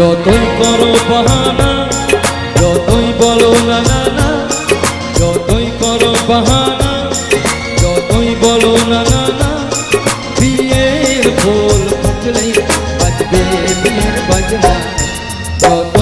যতই করো বাহানা, যতই বলো না না না, যতই করো বাহানা, যতই বলো না না না, বিয়ের ফুল ফুটলেই বাজবে, বিয়ের বাজনা। যতই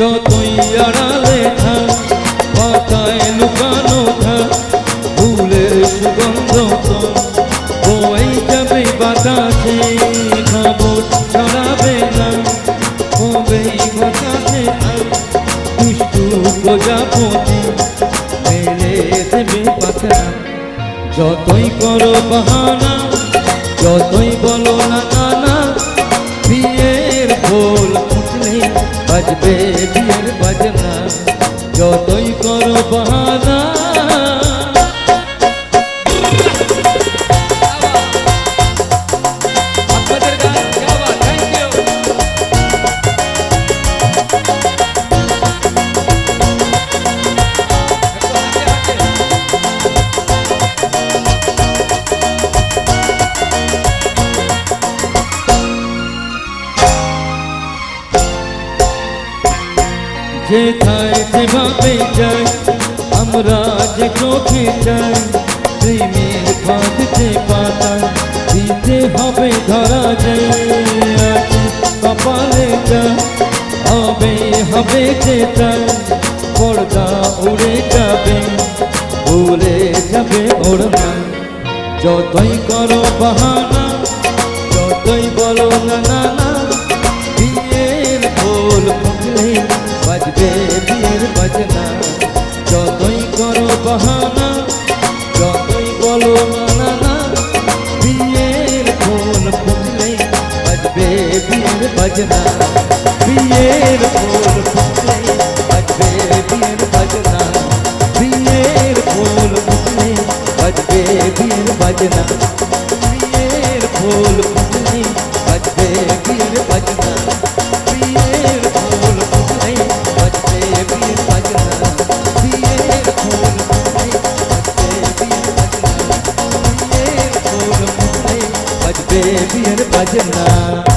যতই আড়ালে থাক পাতায় লুকানো থাক ফুলের সুগন্ধ বই যাবে বাতাসে খবর ছড়াবে না হবে বাতাসে আর দুষ্টু প্রজাপতি মেলে দেবে পাখা। যতই করো বাহানা, যতই বলো না বাজবে যেথায় যেভাবে যাই আমরা যে চোখে যাই প্রেমের বাঁধতে পাতায় দিতে হবে ধরা যাই কপালে যা হবে হবে যেটাই পর্দা উড়ে যাবে উড়ে যাবে ওড়না যতই করো বাহানা বাহানা যতই বলো না না বিয়ের ফুল ফুটলে বাজবে বিয়ের বাজনা। বিয়ের ফুল ফুটলে বাজবে বিয়ের বাজনা। বিয়ের ফুল ফুটলে বাজবে বিয়ের বাজনা। বিয়ের ফুল 맞았나